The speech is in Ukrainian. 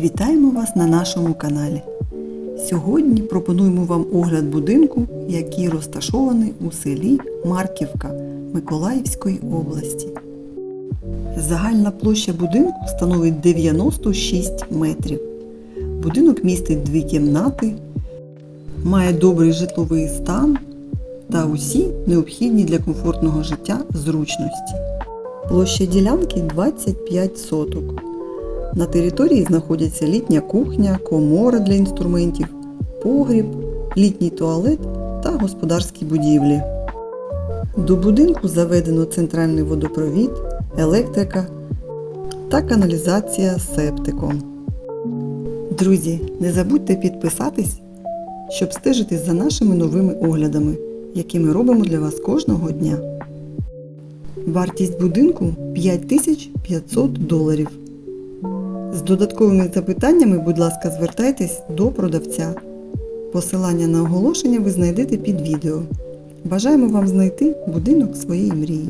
Вітаємо вас на нашому каналі. Сьогодні пропонуємо вам огляд будинку, який розташований у селі Марківка Миколаївської області. Загальна площа будинку становить 96 метрів. Будинок містить дві кімнати, має добрий житловий стан та усі необхідні для комфортного життя зручності. Площа ділянки 25 соток. На території знаходяться літня кухня, комора для інструментів, погріб, літній туалет та господарські будівлі. До будинку заведено центральний водопровід, електрика та каналізація з септиком. Друзі, не забудьте підписатись, щоб стежити за нашими новими оглядами, які ми робимо для вас кожного дня. Вартість будинку 5500 доларів. З додатковими запитаннями, будь ласка, звертайтесь до продавця. Посилання на оголошення ви знайдете під відео. Бажаємо вам знайти будинок своєї мрії.